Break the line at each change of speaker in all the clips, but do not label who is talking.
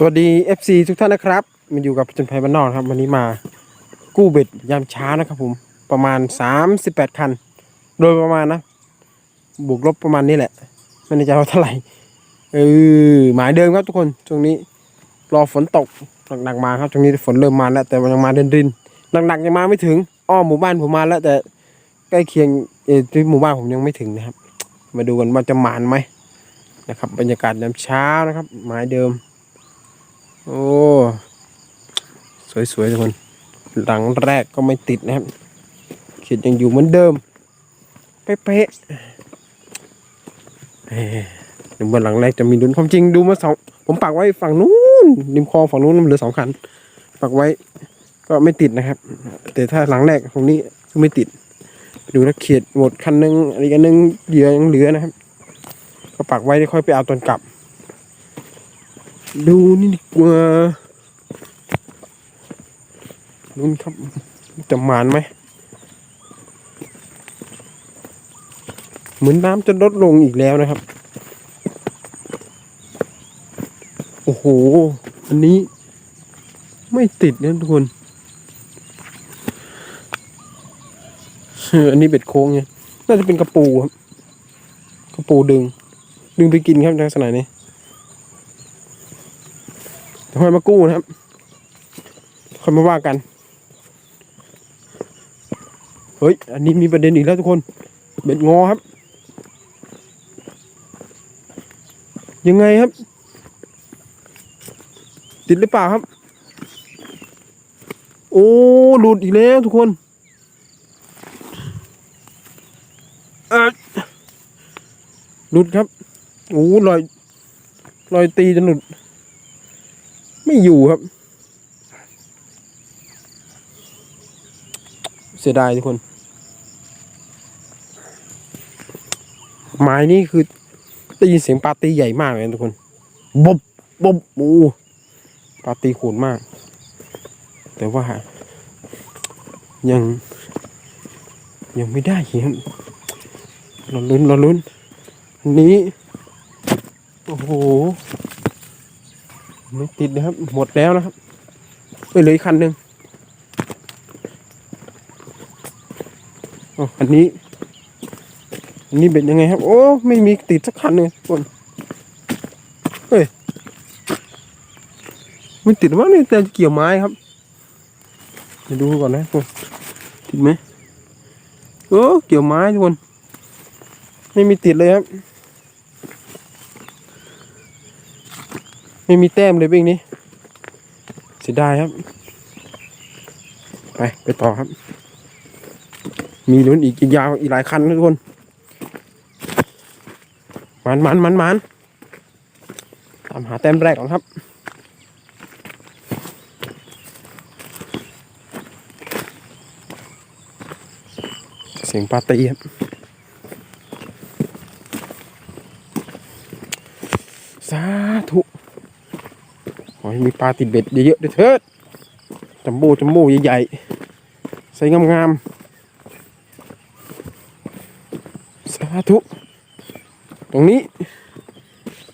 สวัสดี FC ทุกท่านนะครับมาอยู่กับผจญภัยบ้านนอกครับ วันนี้มากู้เบ็ดยามเช้านะครับผมประมาณ 38 คัน โดยประมาณนะ บวกลบประมาณนี้แหละ ไม่แน่ใจว่าเท่าไหร่เออหมายเดิมครับทุกคนช่วงนี้รอฝนตกหนักๆมาครับช่วงนี้ฝนเริ่มมาแล้ว แต่มันยังมาเดินๆหนักๆยังมาไม่ถึงอ้อหมู่บ้านผมมาแล้ว แต่ใกล้เคียงเออที่หมู่บ้านผมยังไม่ถึงนะครับ มาดูกันว่าจะมานไหมนะครับ บรรยากาศยามเช้านะครับ หมายเดิม โอ้ สวยๆทุกคน หลังแรกก็ไม่ติดนะครับ เขียนยังอยู่เหมือนเดิม เป๊ะๆเอ้ยเดี๋ยวบนหลังแรกจะมีลุ้นความจริงดูมาสอง ผมปักไว้ฝั่งนู้นริมคลองฝั่งนู้นเหลือสองคัน ปักไว้ก็ไม่ติดนะครับ แต่ถ้าหลังแรกตรงนี้ก็ไม่ติด ดูแล้วเขียดหมดคันหนึงอันนี้คันหนึงเหลือยังเหลือนะครับ ก็ปักไว้ค่อยไปเอาตอนกลับ ดูนี่ดีกว่านุ่นครับ จะหมานไหม เหมือนน้ำจะลดลงอีกแล้วนะครับ โอ้โห อันนี้ไม่ติดนะทุกคนเอออันนี้เบ็ดโค้งไง น่าจะเป็นกระปูครับ กระปูดึง ดึงไปกินครับในลักษณะนี้เดี๋ย ค่อยมากู้นะครับค่อยมาว่ากัน เฮ้ย อันนี้มีประเด็นอีกแล้วทุกคน เบ็ดงอครับ ยังไงครับ ติดหรือเปล่าครับ โอ้หลุดอีกแล้วทุกคนเอยหลุดครับ โอ้ลอยลอยตีจนหลุด ไม่อยู่ครับ เสียดายทุกคน ไม้นี่คือได้ยินเสียงปาตีใหญ่มากเลยทุกคนบบบบโอ้ปาตี้โขนมาก แต่ว่า ยัง ยังไม่ได้ครับรอลุ้นรอลุ้นอันนี้ โอ้โห ไม่ติดนะครับ หมดแล้วนะครับเอ้ยเหลืออีกคันหนึ่งอ๋ออันนี้ อันนี้เบ็ดยังไงครับ โอ้ ไม่มีติดสักคันเลยทุกคนเฮ้ยไม่ติดว่านี่แต่เกี่ยวไม้ครับเดี๋ยวดูก่อนนะทุกคนติดไหมโอ้เกี่ยวไม้ทุกคน ไม่มีติดเลยครับ ไม่มีแต้มเลยเบ้งนี้เสียดายครับ ไป ไปต่อครับ มีลุ้นอีกอีกยาวอีกหลายคันนะทุกคนมันมันมันมันตามหาแต้มแรกก่อนครับเสียงปาตี้ครับสาธุ ให้มีปลาติดเบ็ดเยอะๆด้วยเถิดจัมโบ้จัมโบ้ใหญ่ๆ ใส่งามๆ สาธุ ตรงนี้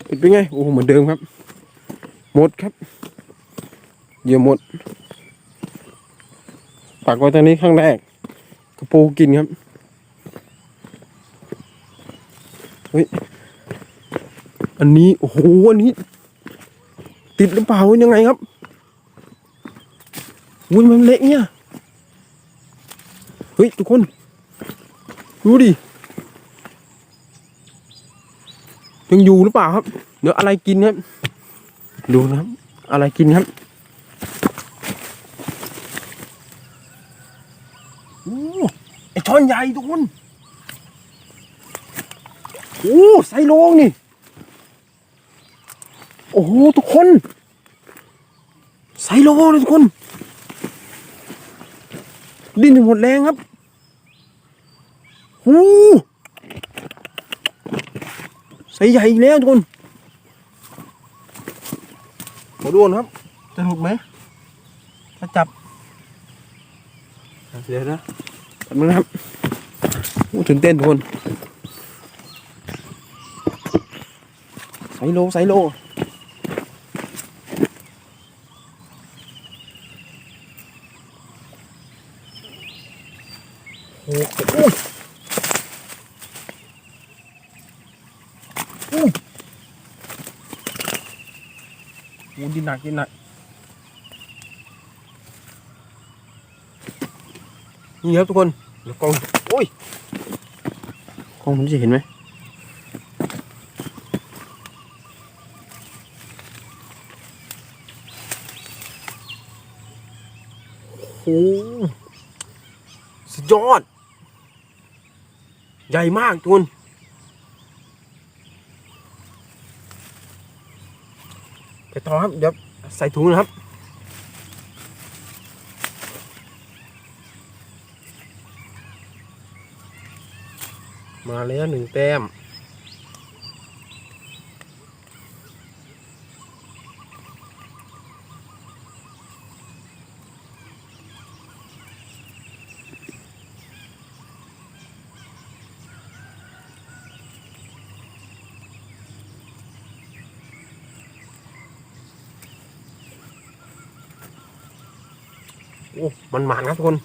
เป็นเป็นไง โอ้เหมือนเดิมครับ หมดครับ เยื่อหมด ปักไว้ตรงนี้ข้างแรก กระปูกินครับ เฮ้ย อันนี้ โอ้โห อันนี้ ติดหรือเปล่ายังไงครับอุ้ยมันเละเนี่ย เฮ้ย ทุกคน ดูดิ ยังอยู่หรือเปล่าครับ เดี๋ยวอะไรกินครับ ดูนะครับ อะไรกินครับโอ้ไอช้อนใหญ่ทุกคน โอ้ไซโลงนี่ โอ้โหทุกคนไซโลเลยทุกคน ดิ้นหมดแรงครับโอ้ไซใหญ่อีกแล้วทุกคนมาดูนะครับ จะหลุดไหมถ้าจับเดี๋ยวนะแป๊บนึงนะครับโอ้ตื่นเต้นทุกคนไซโลไซโล โอ้ดิน หนักดินหนักนี่ครับทุกคนเดี๋ยวกองโอ้ยกองมันจะเห็นไหมโอ้สุดยอด ใหญ่มากทุกคน ไป ต่อครับ เดี๋ยวใส่ถุงนะครับ มาแล้วหนึ่งแต้ม โอ้ มันหมานครับทุกคน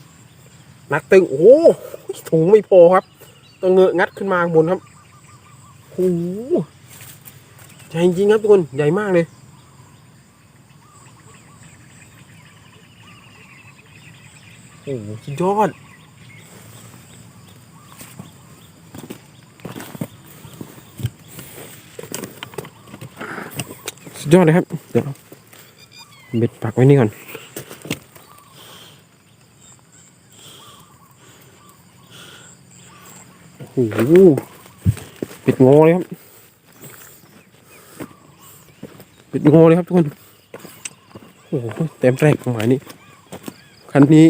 นักตึงโอ้โหถุงไม่พอครับต้องเงอะงัดขึ้นมาบนครับโอ้โหใหญ่จริงครับทุกคนใหญ่มากเลยโอ้โหสุดยอดสุดยอดเลยครับ เดี๋ยวเบ็ดปักไว้นี่ก่อน โอ้โห ปิดงอเลยครับ ปิดงอเลยครับทุกคน โอ้โหเต็มแรกของหมายนี้ คันนี้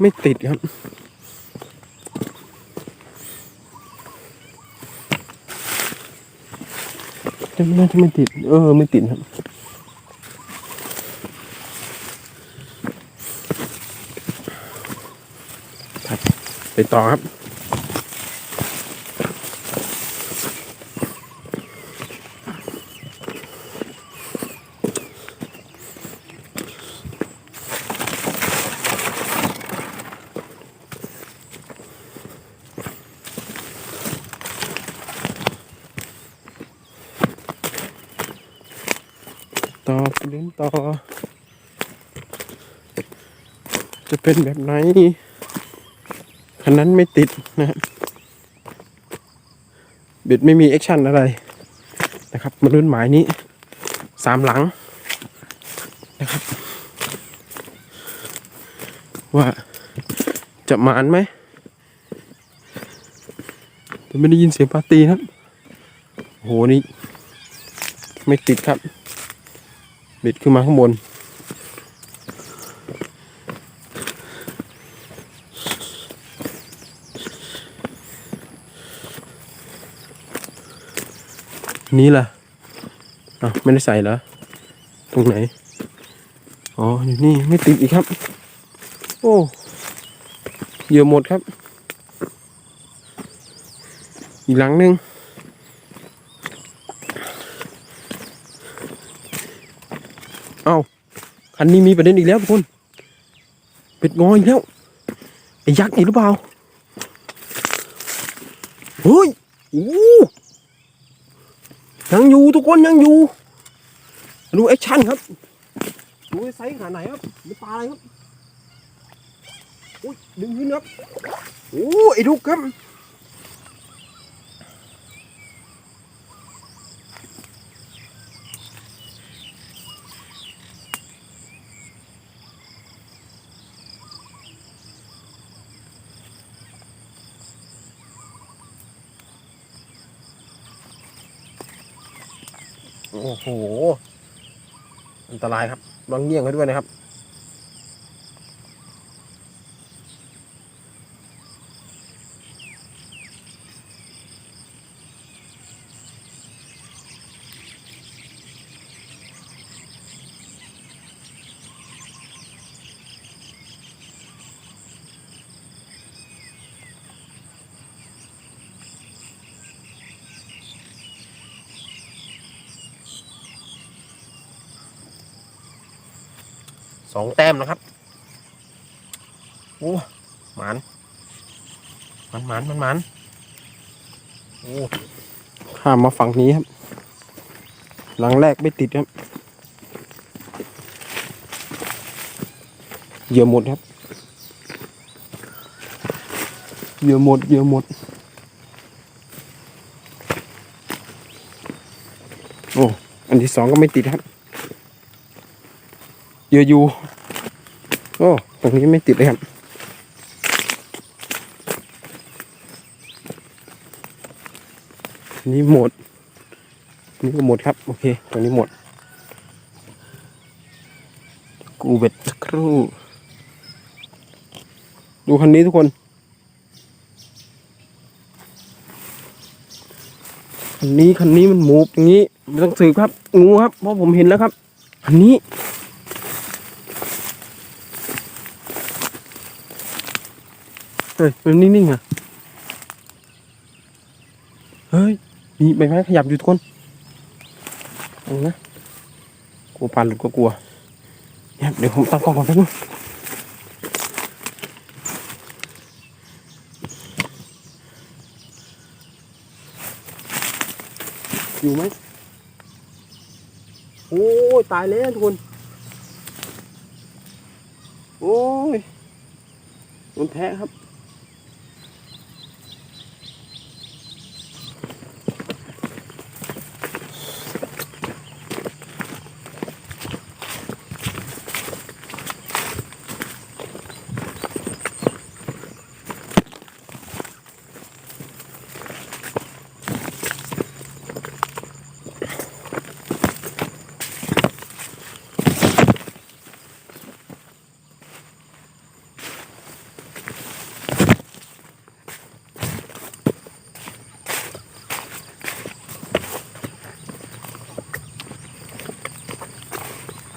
ไม่ติดครับ จะไม่น่าจะไม่ติด เออ ไม่ติดครับไปต่อครับ ต่อไปเล่นต่อ จะ เป็นแบบไหนคันนั้นไม่ติดนะครับเบ็ดไม่มีแอคชั่นอะไรนะครับมารุ่นหมายนี้สามหลังนะครับ ว่าจะหมานไหมแต่ไม่ได้ยินเสียงปาร์ตีครับโอ้โหนี่ไม่ติดครับ เบ็ดขึ้นมาข้างบน นี้ล่ะอะไม่ได้ใส่เหรอ ตรงไหน อ๋ออยู่นี่ไม่ติดอีกครับ โอ้เยื่อหมดครับ อีกหลังหนึ่งเอาคันนี้มีประเด็นอีกแล้วทุกคน เป็ดงออีกแล้ว ไอ้ยักษ์อีกหรือเปล่า เฮ้ย โอ้ ยังอยู่ทุกคนยังอยู่ ดูแอคชั่นครับ ดูไอ้ไซส์ขนาดไหนครับมีปลาอะไรครับ อุ้ยดึงขึ้นครับ โอ้ไอ้ดุกครับ โอ้โห อันตรายครับลองเงี่ยงไว้ด้วยนะครับ สองแต้มนะครับโอ้หมันหมันหมันมันหมันโอ้ข้ามมาฝั่งนี้ครับ หลังแรกไม่ติดครับเยอะหมดครับเยอะหมดเยอะหมด โอ้ อันที่สองก็ไม่ติดครับ เยอยู่โอ้ตรงนี้ไม่ติดเลยครับนี่หมด นี่ก็หมดครับ โอเคตรงนี้หมด กูเบ็ดสักครู่ ดูคันนี้ทุกคน คันนี้คันนี้มันหมูบอย่างนี้ ไม่ต้องสืบครับ งูครับ เพราะผมเห็นแล้วครับคันนี้ เฮ้ยมันนิ่งๆอะ เฮ้ย มีใบไม้ขยับอยู่ทุกคนเอานะกลัวปลาหลุดก็กลัวเนี่ยเดี๋ยวผมตั้งกล้องก่อนแป๊บนึงอยู่ไหมโอ้ย ตายแล้วทุกคน โอ้ยโดนแทะครับ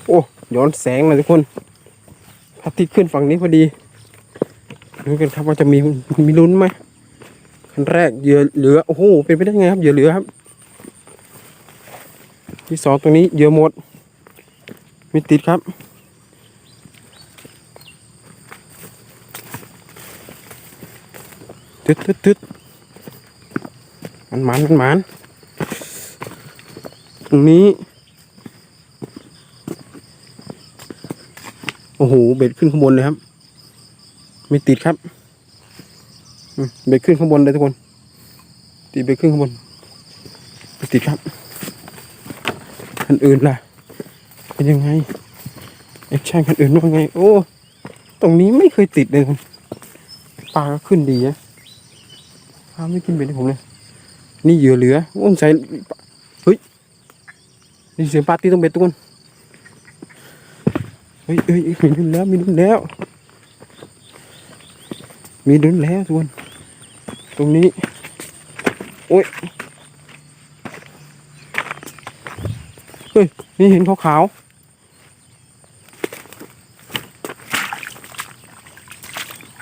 โอ้ ย้อนแสงเลยทุกคนพระอาทิตย์ขึ้นฝั่งนี้พอดีดูกันครับว่าจะมีมีลุ้นไหมคันแรกเหยื่อเหลือโอ้โหเป็นไปได้ไงครับเหยื่อเหลือครับ ที่สองตรงนี้เหยื่อหมดมีติดครับตึดตึดตึดมันมันมันมันตรงนี้ โอ้โห เบ็ดขึ้นข้างบนเลยครับ ไม่ติดครับเบ็ดขึ้นข้างบนเลยทุกคน ติดเบ็ดขึ้นข้างบนไม่ติดครับคันอื่นล่ะ เป็นยังไงแอคชั่นคันอื่นว่าไง โอ้ ตรงนี้ไม่เคยติดเลยคุณปลาก็ขึ้นดีนะปลาไม่กินเบ็ดให้ผมเลย นี่เหยื่อเหลือโอ้ใส่เฮ้ย นี่เสียงปลาตีตรงเบ็ดทุกคน เฮ้ยเฮ้ยมีดุนแล้ว มีดุนแล้ว มีดุนแล้วทุกคนตรงนี้ โอ้ย เฮ้ย นี่เห็นขาวๆ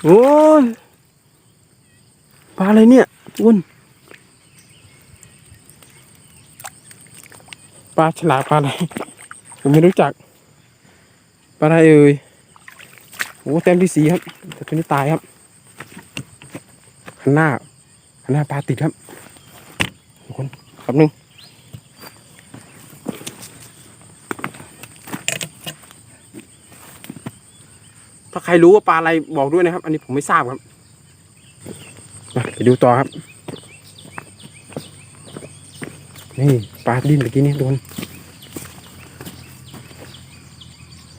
โอ้ยปลาอะไรเนี่ยทุกคนปลาฉลามปลาอะไร ผมไม่รู้จัก ปลาอะไรเอ่ยโอ้เต็มที่สีครับ แต่ตัวนี้ตายครับหันหน้าหันหน้าปลาติดครับทุกคนแป๊บนึงถ้าใครรู้ว่าปลาอะไรบอกด้วยนะครับ อันนี้ผมไม่ทราบครับมาไปดูต่อครับ นี่ปลาดิ้นเมื่อกี้นี่โดน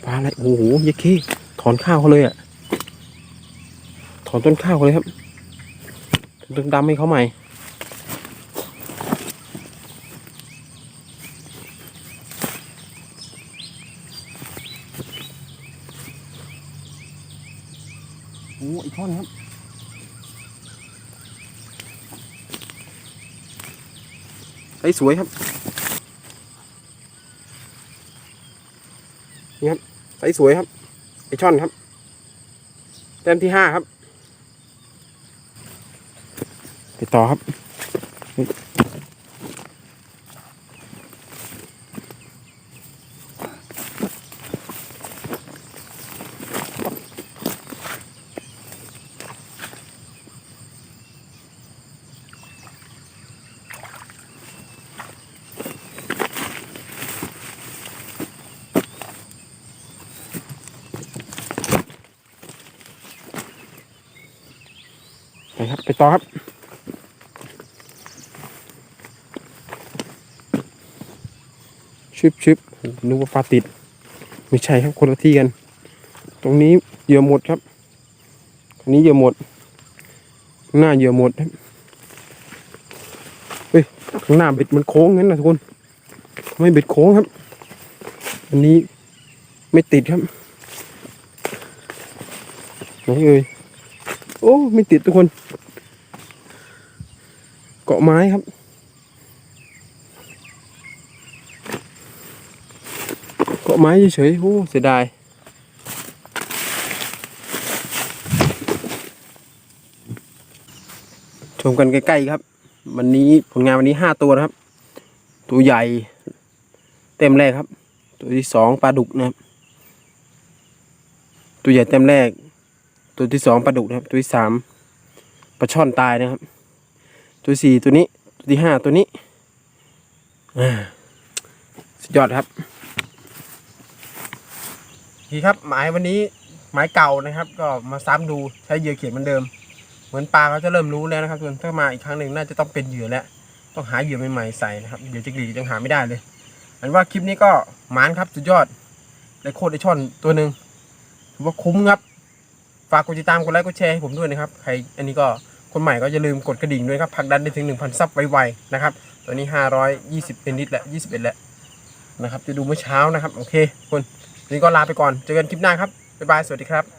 ปลาอะไรโอ้โหยายเคถอนข้าวเขาเลยอะถอนต้นข้าวเขาเลยครับต้นดำให้เขาใหม่โอ้อีกท่อนครับไอ้สวยครับ ไซ ส์สวยครับไอช่อนครับแต้มที่ห้าครับ ไปต่อครับ ไปต่อครับชิบชิบนึกว่าปลาติด ไม่ใช่ครับคนละที่กัน ตรงนี้เหยื่อหมดครับอันนี้เหยื่อหมด หน้าเหยื่อหมดครับเฮ้ยข้างหน้าเบ็ดมันโค้งงั้นนะทุกคนไม่เบ็ดโค้งครับ อันนี้ไม่ติดครับไหนเอ่ยโอ้ ไม่ติดทุกคน เกาะไม้ครับ เกาะไม้เฉยๆโอ้เสียดายชมกันใกล้ๆครับ วันนี้ผลงานวันนี้ห้าตัวนะครับ ตัวใหญ่ เต็มแรกครับ ตัวที่สองปลาดุกนะครับ ตัวใหญ่เต็มแรก ตัวที่สองปลาดุกนะครับ ตัวที่สามปลาช่อนตายนะครับ ตัวสี่ตัวนี้ ตัวที่ห้าตัวนี้สุดยอดครับดีครับ หมายวันนี้หมายเก่านะครับ ก็มาซ้ำดูใช้เหยื่อเขียนเหมือนเดิม เหมือนปลาเขาจะเริ่มรู้แล้วนะครับทุกคนถ้ามาอีกครั้งหนึ่งน่าจะต้องเป็นเหยื่อแล้วต้องหาเหยื่อใหม่ๆใส่นะครับเหยื่อจิกหลีดยังหาไม่ได้เลยอันว่าคลิปนี้ก็หมานครับสุดยอดได้โคตรได้ช่อนตัวหนึ่งถือว่าคุ้มครับฝากกดติดตามกดไลค์กดแชร์ให้ผมด้วยนะครับ ใครอันนี้ก็ คนใหม่ก็อย่าลืมกดกระดิ่งด้วยครับผลักดันได้ถึง 1,000 ซับไวๆนะครับตัวนี้ 520เป็นนิดแหละ21แล้วนะครับจะดูเมื่อเช้านะครับ โอเค คนวันนี้ก็ลาไปก่อน เจอกันคลิปหน้าครับบ๊ายบายสวัสดีครับ